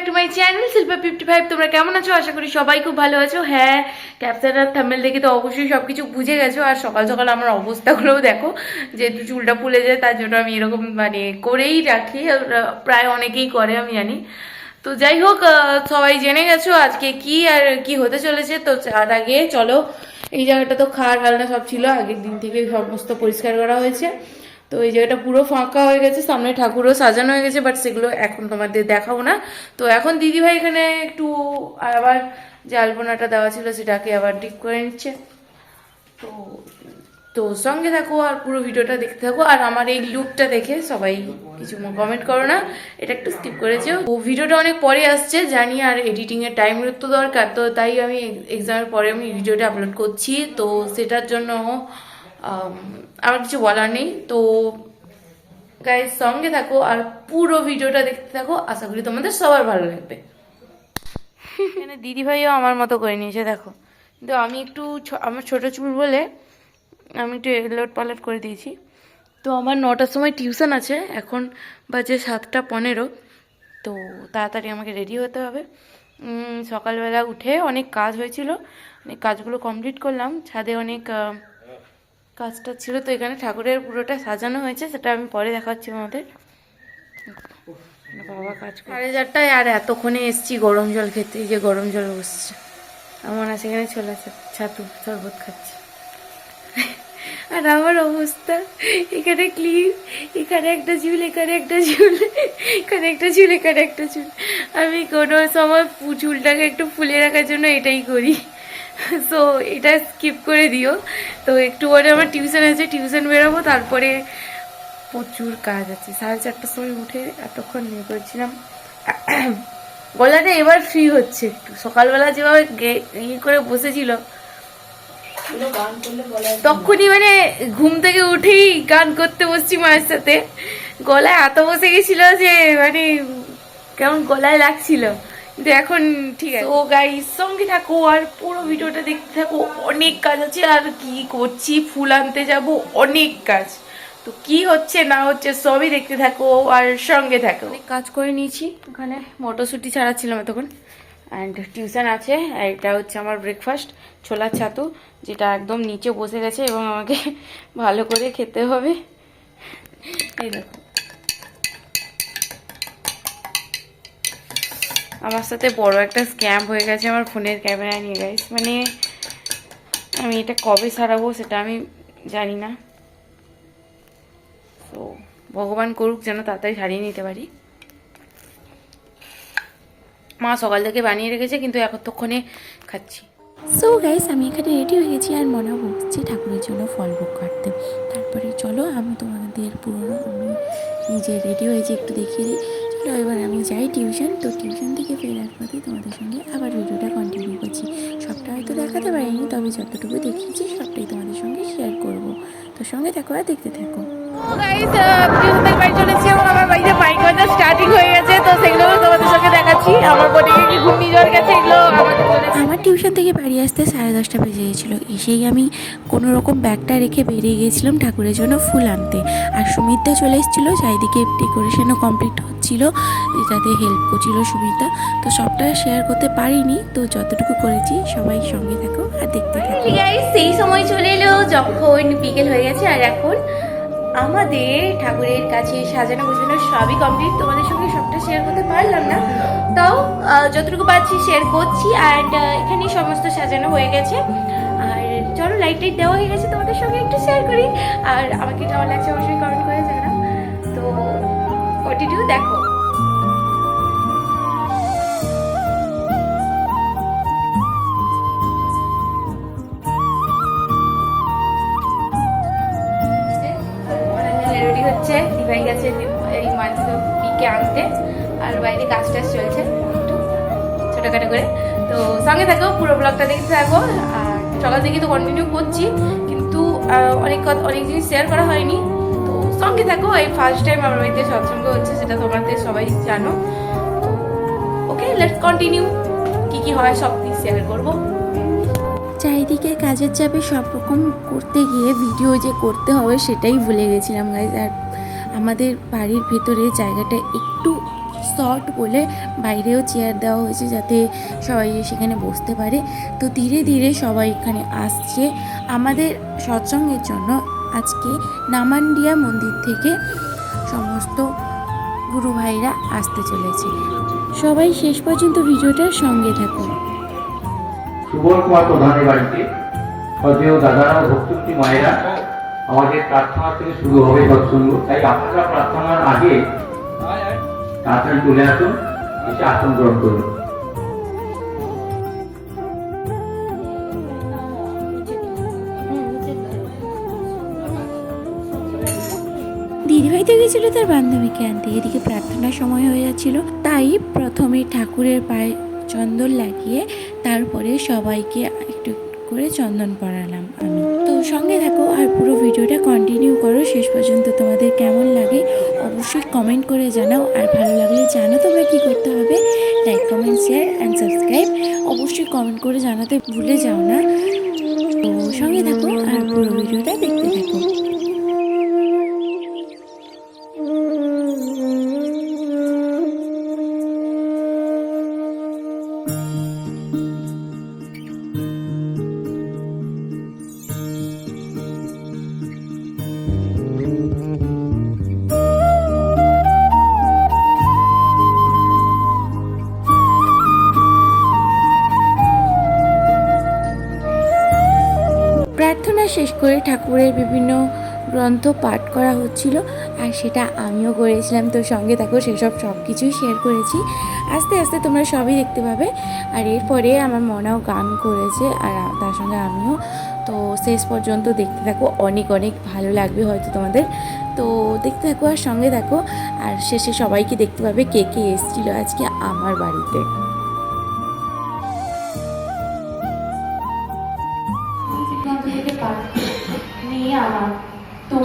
Back to my channel Shilpa fifty five তোমরা কেমন আছো? আশা করি সবাই খুব ভালো আছো। হ্যাঁ ক্যাপচার আর থাম্বেল দেখে তো অবশ্যই সব কিছু বুঝে গেছো। আর সকাল সকাল আমার অবস্থাগুলোও দেখো, যেহেতু চুলটা ফুলে যায়, তার জন্য আমি এরকম মানে করেই রাখি। প্রায় অনেকেই করে, আমি জানি। তো যাই হোক সবাই জেনে গেছো আজকে কি আর কি হতে চলেছে। তো তার আগে চলো, এই জায়গাটা তো খাওয়ার আলনা সব ছিল। আগের দিন থেকে সমস্ত পরিষ্কার করা হয়েছে। তো এই জায়গাটা পুরো ফাঁকা হয়ে গেছে, সামনে ঠাকুরও সাজানো হয়ে গেছে বাট সেগুলো এখন তোমাদের দেখাবো না। তো এখন দিদিভাই এখানে একটু আবার যে আলপনাটা দেওয়া ছিল সেটাকে আবার ঠিক করে নিচ্ছে। তো তো সঙ্গে থাকো আর পুরো ভিডিওটা দেখতে থাকো। আর আমার এই লুকটা দেখে সবাই কিছু কমেন্ট করো না, এটা একটু স্কিপ করেছে ও ভিডিওটা অনেক পরে আসছে, জানি আর এডিটিং এর টাইম তো দরকার, তো তাই আমি এক্সামের পরে আমি ভিডিওটা আপলোড করছি। তো সেটার জন্য আমার কিছু বলার নেই, তো গাইজ সঙ্গে থাকো আর পুরো ভিডিওটা দেখতে থাকো। আশা করি তোমাদের সবার ভালো লাগবে। এখানে দিদিভাইও আমার মতো করে নিয়েছে, দেখো। কিন্তু আমি একটু আমার ছোট চুল বলে আমি একটু এলোট পালট করে দিয়েছি। তো আমার নটার সময় টিউশন আছে, এখন বাজে সাতটা পনেরো। তো তাড়াতাড়ি আমাকে রেডি হতে হবে। সকালবেলা উঠে অনেক কাজ হয়েছিল, অনেক কাজগুলো কমপ্লিট করলাম। ছাদে অনেক কাজটা ছিল তো এখানে ঠাকুরের পুরোটা সাজানো হয়েছে, সেটা আমি পরে দেখাচ্ছি আমাদের বাবা কাজ। সাড়ে চারটায় আর এতক্ষণে এসছি গরম জল খেতে যে গরম জল বসছে। আমার আছে এখানে চলে আসে ছাতু, শরবত খাচ্ছি। আর আমার অবস্থা, এখানে ক্লিন এখানে একটা চুল, এখানে একটা ঝুল এখানে একটা চুল, এখানে একটা ঝুল আমি কোনো সময় চুলটাকে একটু ফুলে রাখার জন্য এটাই করি। সো এটা স্কিপ করে দিও। তো একটু পরে আমার টিউশন আছে টিউশন বেরোবো, তারপরে প্রচুর কাজ আছে। সাড়ে চারটার সময় উঠে এতক্ষণ ইয়ে করেছিলাম। গলাটা এবার ফ্রি হচ্ছে একটু। সকালবেলা যেভাবে ইয়ে করে বসেছিল, তখনই মানে ঘুম থেকে উঠেই গান করতে বসছি মায়ের সাথে। গলায় এত বসে গেছিল যে মানে কেমন গলায় লাগছিল। এখন ঠিক আছে। ও গাইস সঙ্গে থাকো আর পুরো ভিডিওটা দেখতে থাকো। অনেক কাজ আছে আর কি করছি ফুল আনতে যাব অনেক কাজ। তো কি হচ্ছে না হচ্ছে সবই দেখতে থাকো আর সঙ্গে থাকো। অনেক কাজ করে নিয়েছি। ওখানে মটরশুঁটি ছাড়াচ্ছিলাম তখন অ্যান্ড টিউশন আছে আর এটা হচ্ছে আমার ব্রেকফাস্ট ছোলার ছাতু যেটা একদম নিচে বসে গেছে এবং আমাকে ভালো করে খেতে হবে। এই দেখো। আমার সাথে বড় একটা স্ক্যাম হয়ে গেছে আমার ফোনের ক্যামেরা নিয়ে গাইস মানে আমি এটা কবে সারাবো সেটা আমি জানি না। তো ভগবান করুক যেন তাড়াতাড়ি সারিয়ে নিতে পারি। মা সকাল থেকে বানিয়ে রেখেছে, কিন্তু এতক্ষণে খাচ্ছি। সো গাইস আমি এখানে রেডি হয়ে গেছি আর মনে বসছি ঠাকুরের জন্য ফল ভোগ কাটতে। তারপরে চলো, আমি তোমাদের পুরো আমি নিজে রেডি হয়েছি, একটু দেখিয়ে দিই। চলো এবার আমি যাই টিউশন, তো টিউশন থেকে ফেরার পথে তোমাদের সঙ্গে আবার ভিডিওটা কন্টিনিউ করছি। সবটা হয়তো দেখাতে পারিনি, তবে যতটুকু দেখিয়েছি সবটাই তোমাদের সঙ্গে শেয়ার করব। তো সঙ্গে থাকো আর দেখতে থাকো। বাড়ি চলেছি আমার বাড়িতে সঙ্গে আমার বোটে কি ঘূর্ণিঝড় গেছে এগুলো আমার টিউশন থেকে বাড়ি আসতে সাড়ে দশটা বেজে গেছিল। এসেই আমি কোনো রকম ব্যাগটা রেখে বেরিয়ে গিয়েছিলাম ঠাকুরের জন্য ফুল আনতে। আর সুমিতা চলে এসেছিল চারিদিকে ডেকোরেশনও কমপ্লিট হচ্ছিল এটাতে হেল্প করছিল সুমিতা তো সবটা শেয়ার করতে পারিনি তো যতটুকু করেছি সবাই সঙ্গে থাকো আর দেখতে থাকো। সেই সময় চলে এলো যখন বিকেল হয়ে গেছে আর এখন আমাদের ঠাকুরের কাছে সাজানো গোছানো সবই কমপ্লিট তোমাদের সঙ্গে সবটা শেয়ার করতে পারলাম না। তাও যতটুকু পাচ্ছি শেয়ার করছি অ্যান্ড এখানেই সমস্ত সাজানো হয়ে গেছে। আর চলো লাইট টাইট দেওয়া হয়ে গেছে, তোমাদের সঙ্গে একটু শেয়ার করি। আর আমাকে কেমন লাগছে অবশ্যই কমেন্ট করে জানাও। তো কন্টিনিউ দেখো। হচ্ছে দিভাই গেছে এই মাছ পিকে আনতে। আর বাইরে কাজ টাজ চলছে একটু ছোটোখাটো করে। তো সঙ্গে থাকো, পুরো ব্লগটা দেখতে থাকো। আর সকাল থেকে তো কন্টিনিউ করছি, কিন্তু অনেক কথা- অনেক জিনিস শেয়ার করা হয়নি। তো সঙ্গে থাকো, এই ফার্স্ট টাইম আমার বাড়িতে সৎসঙ্গ হচ্ছে, সেটা তোমাদের সবাই জানো। ওকে লেটস কন্টিনিউ কি কি হয় সব কিছু শেয়ার করব। চারিদিকে কাজের চাপে সব রকম করতে গিয়ে ভিডিও যে করতে হবে, সেটাই ভুলে গেছিলাম গাইজ আর আমাদের বাড়ির ভেতরে জায়গাটা একটু শর্ট বলে বাইরেও চেয়ার দেওয়া হয়েছে যাতে সবাই সেখানে বসতে পারে। তো ধীরে ধীরে সবাই এখানে আসছে। আমাদের সৎসঙ্গের জন্য আজকে নামান্ডিয়া মন্দির থেকে সমস্ত গুরু ভাইরা আসতে চলেছে। সবাই শেষ পর্যন্ত ভিডিওটার সঙ্গে থাকুন। সুবল কুমার প্রধানের বাড়িতে সদেহ দাদারা ভক্তি মায়েরা আমাদের প্রার্থনা থেকে শুরু হবে সৎসঙ্গ। তাই আপনারা প্রার্থনার আগে তাড়াতাড়ি চলে আসুন এসে আসন গ্রহণ করুন দিদিভাই তো গেছিল তার বান্ধবীকে আনতে। এদিকে প্রার্থনার সময় হয়ে যাচ্ছিল, তাই প্রথমে ঠাকুরের পায়ে চন্দন লাগিয়ে তারপরে সবাইকে একটু করে চন্দন পরালাম আমি। তো সঙ্গে থাকো আর পুরো ভিডিওটা কন্টিনিউ করো। শেষ পর্যন্ত তোমাদের কেমন লাগে অবশ্যই কমেন্ট করে জানাও। আর ভালো লাগলে জানো তোমরা কী করতে হবে? Like comment share and subscribe অবশ্যই কমেন্ট করে জানাতে ভুলে যাও না। তো সঙ্গে থাকো আর পুরো ভিডিওটা দেখতে থাকো। করে ঠাকুরের বিভিন্ন গ্রন্থ পাঠ করা হচ্ছিল, আর সেটা আমিও করেছিলাম। তো সঙ্গে থাকো সেসব সব কিছুই শেয়ার করেছি। আস্তে আস্তে তোমরা সবই দেখতে পাবে। আর এরপরে আমার মনেও গান করেছে, আর তার সঙ্গে আমিও। তো শেষ পর্যন্ত দেখতে থাকো। অনেক অনেক ভালো লাগবে হয়তো তোমাদের। তো দেখতে থাকো আর সঙ্গে থাকো। আর শেষে সবাইকে দেখতে পাবে কে কে এসেছিল আজকে আমার বাড়িতে।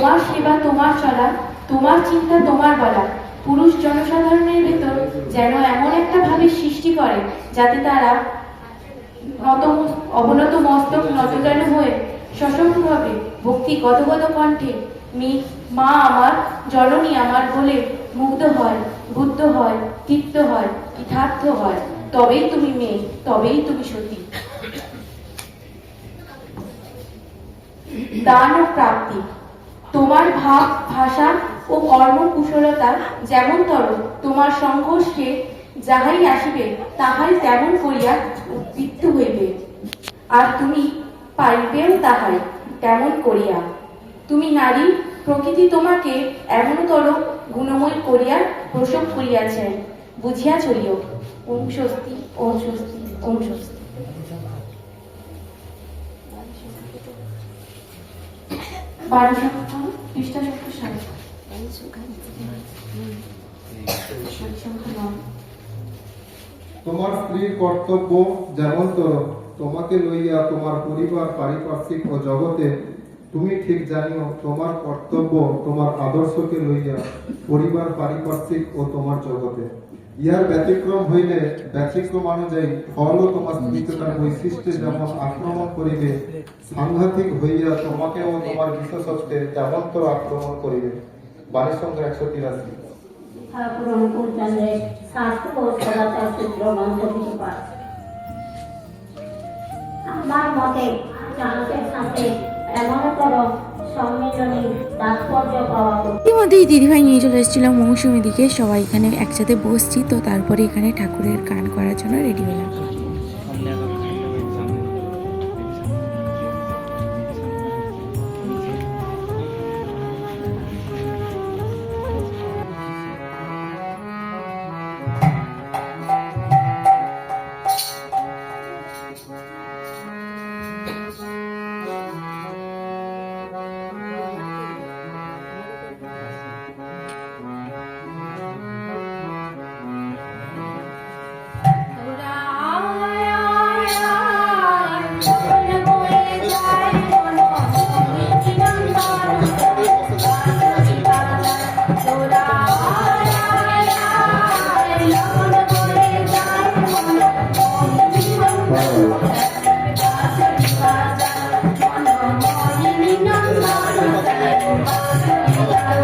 তোমার সেবা তোমার চলা, তোমার চিন্তা তোমার বলা। পুরুষ জনসাধারণের ভেতর যেন এমন একটা ভাবের সৃষ্টি করে, যাতে তারা নত অবনত মস্তক নতজান হয়ে সসম্ভবে ভক্তি গদগদ কণ্ঠে, মি, মা আমার, জননী আমার বলে মুগ্ধ হয়, বুদ্ধ হয়, তৃপ্ত হয় কৃতার্থ হয়। তবেই তুমি মেয়ে, তবেই তুমি সতী। দান ও প্রাপ্তি। তোমার ভাব, ভাষা ও কর্মকুশলতা যেমন তর, তোমার সংঘর্ষে যাহাই আসিবে, তাহাই তেমন করিয়া উদ্বৃত্ত হইবে। আর তুমি পাইবেও তাহাই তেমন করিয়া। তুমি নারী, প্রকৃতি তোমাকে এমনতর গুণময় করিয়া প্রসব করিয়াছেন বুঝিয়া চলিও। ওম স্বস্তি ওম স্বস্তি ওম স্বস্তি। তোমার স্ত্রীর কর্তব্য যেমন তো, তোমাকে লইয়া তোমার পরিবার, পারিপার্শ্বিক ও জগতে তুমি ঠিক জানিও, তোমার কর্তব্য তোমার আদর্শকে লইয়া পরিবার, পারিপার্শ্বিক ও তোমার জগতে। ইহার ব্যতিক্রম হইলে ব্যতিক্রম অনুযায়ী ফলও তোমার স্ত্রীকে তার বৈশিষ্ট্যে যেমন আক্রমণ করিবে, সাংঘাতিক হইয়া তোমাকে ও তোমার বিশেষত্বে যেমন্তর আক্রমণ করিবে। বাণী সংখ্যা একশো তিরাশি। আমার মতে চাণকের সাথে তাৎপর্য পাওয়া ইতিমধ্যেই দিদিভাই নিয়ে চলে এসেছিল মৌসুমি দিকে। সবাই এখানে একসাথে বসছি, তো তারপরে এখানে ঠাকুরের গান করার জন্য রেডি হলাম।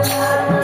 Thank you.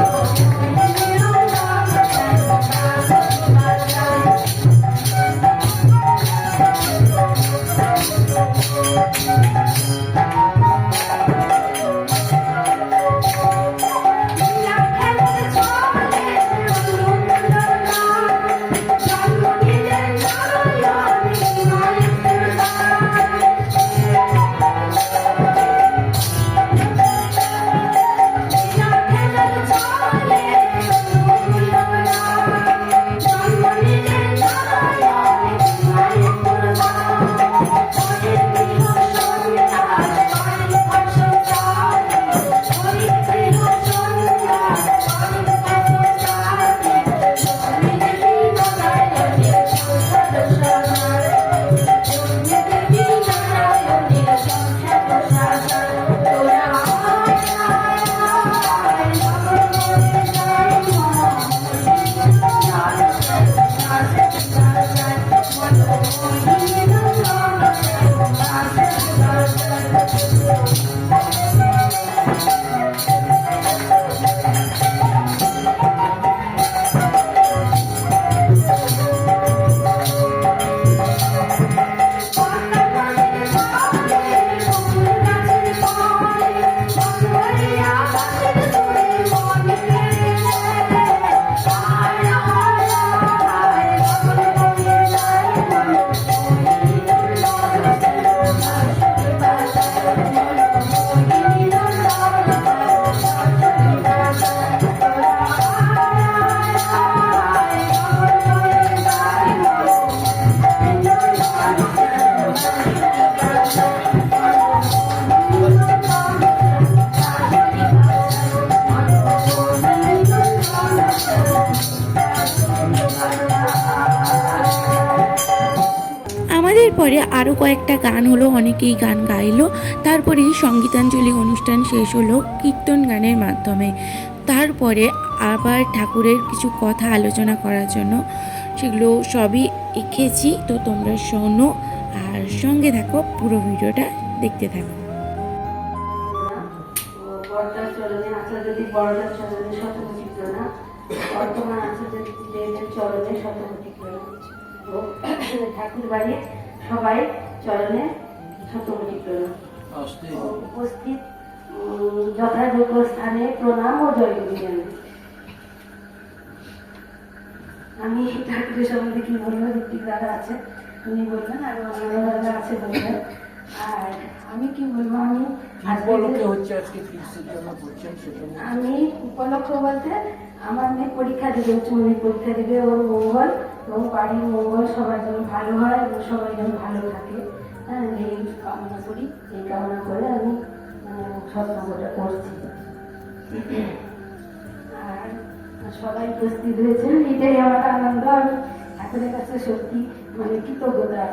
Thank you. আমাদের কয়েকটা গান হলো, অনেকেই গান গাইলো। তারপরে সঙ্গীতাঞ্জলি অনুষ্ঠান শেষ হলো কীর্তন গানের মাধ্যমে। তারপরে আবার ঠাকুরের কিছু কথা আলোচনা করার জন্য সেগুলো সবই এঁকেছি। তো তোমরা শোনো আর সঙ্গে থাকো, পুরো ভিডিওটা দেখতে থাকো। ঠাকুর বাড়ির সবাই চরণে প্রণাম। উপস্থিত যথাযোগ্য স্থানে প্রণাম ও আমি ঠাকুরের সম্বন্ধে কি বলব ঋত্বিক দাদা আছে। উনি বলবেন আর অন্যান্য দাদা আছে বলবেন আর আমি কি বলব আমি আমি উপলক্ষ বলতে আমার মেয়ে পরীক্ষা দেবে উচ্চ পরীক্ষা দেবে ওর মঙ্গল এবং বাড়ির মঙ্গল সবার যেন ভালো হয় এবং সবাই যেন ভালো থাকে। হ্যাঁ এই কামনা করি এই কামনা করে আমি সৎসঙ্গটা করছি। আর সবাই উপস্থিত হয়েছেন এটাই আমার আনন্দ আমি ঠাকুরের কাছে সত্যি মানে কৃতজ্ঞতা।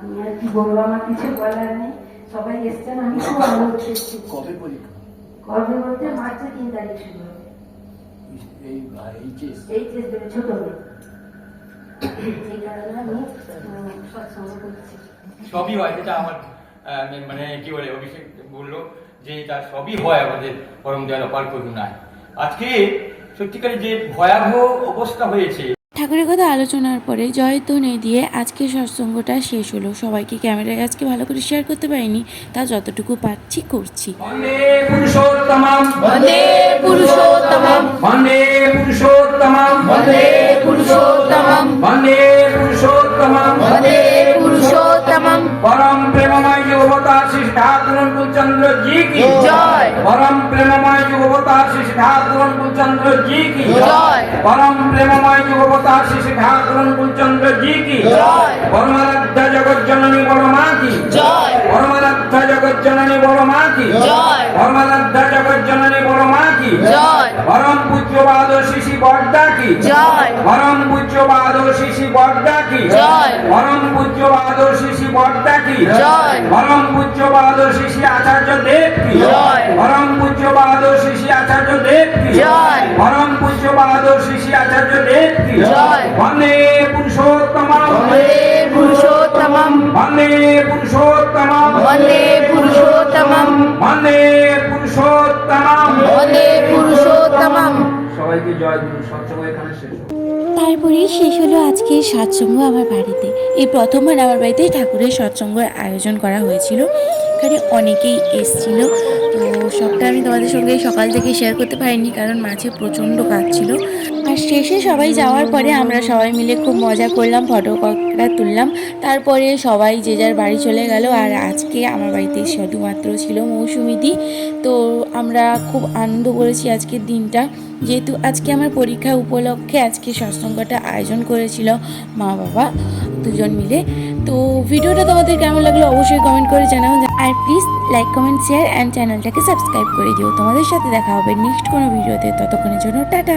আমি আর কি বলব আমার কিছু বলার নেই। সবাই এসছেন আমি খুব আনন্দ পেয়েছি। কবে পরীক্ষা কবে বলতে মার্চের তিন তারিখ শুরু হবে। এই এইচএস এইচএস দেবে ছোট মেয়ে। এই কারণে আমি সৎসঙ্গ করছি সবই হয় যেটা আমার মানে কি বলে অভিষেক বলল যে এটা সবই হয় আমাদের পরম দয়াল অপার করুণায়। আজকে সত্যিকারের যে ভয়াবহ অবস্থা হয়েছে। ঠাকুরের কথা আলোচনার পরে জয়ধ্বনি দিয়ে আজকের সৎসঙ্গটা শেষ হলো। সবাইকে ক্যামেরায় আজকে ভালো করে শেয়ার করতে পারিনি তা যতটুকু পারছি করছি। বন্দে পুরুষোত্তমম। বন্দে कुलचंद्र जी की जय। परम प्रेममय युगवता श्री सिद्धार्थ ठाकुर कुलचंद्र जी की जय। परम प्रेममय युगवता श्री सिद्धार्थ ठाकुर कुलचंद्र जी की जय। परमाराध्य जगत जननी परमा की जय। পরমারাধ্যা জগৎ জননী বড় মা কি? পরমারাধ্যা জগৎ জননী বড় মা কি? পরম পূজ্যবাদ শিশি বর্দা কি? পরম পূজ্যবাদ শিশি বর্দা কি? পরম পূজ্যবাদ শিশি বর্দা কি? পরম পূজ্যবাদ শিশি আচার্য দেব কি? পরম পূজ্যবাদ শিশি আচার্য দেব কি? পরম পূজ্যবাদ শিশি আচার্য দেব কি? বন্দে পুরুষোত্তম। বন্দে देव की जय। परम पूज्य बादो शिशि आचार्य देव की जय। वंदे पुरुषोत्तम বন্দে পুরুষোত্তমম वंदे पुरुषोत्तम বন্দে পুরুষোত্তমম वंदे पुरुषोत्तम বন্দে পুরুষোত্তমম সবাইকে জয় গুরু সৎসঙ্গ এখানে শেষ হলো। তারপরে শেষ হলো আজকের সৎসঙ্গ আমার বাড়িতে এই প্রথমবার আমার বাড়িতে ঠাকুরের সৎসঙ্গের আয়োজন করা হয়েছিল এখানে অনেকেই এসছিল তো সবটা আমি তোমাদের সঙ্গে সকাল থেকে শেয়ার করতে পারিনি কারণ মাঝে প্রচণ্ড কাজ ছিল আর শেষে সবাই যাওয়ার পরে আমরা সবাই মিলে খুব মজা করলাম ফটো কয়েকটা তুললাম। তারপরে সবাই যে যার বাড়ি চলে গেল। আর আজকে আমার বাড়িতে শুধুমাত্র ছিল মৌসুমিদি তো আমরা খুব আনন্দ করেছি আজকের দিনটা। যেহেতু আজকে আমার পরীক্ষা উপলক্ষে আজকে সৎসঙ্গটা আয়োজন করেছিল মা বাবা দুজন মিলে। তো ভিডিওটা তোমাদের কেমন লাগল অবশ্যই কমেন্ট করে জানাও। আর please like comment share and চ্যানেলটাকে সাবস্ক্রাইব করে দিও। তোমাদের সাথে দেখা হবে নেক্সট কোনো ভিডিওতে ততক্ষণের জন্য টাটা।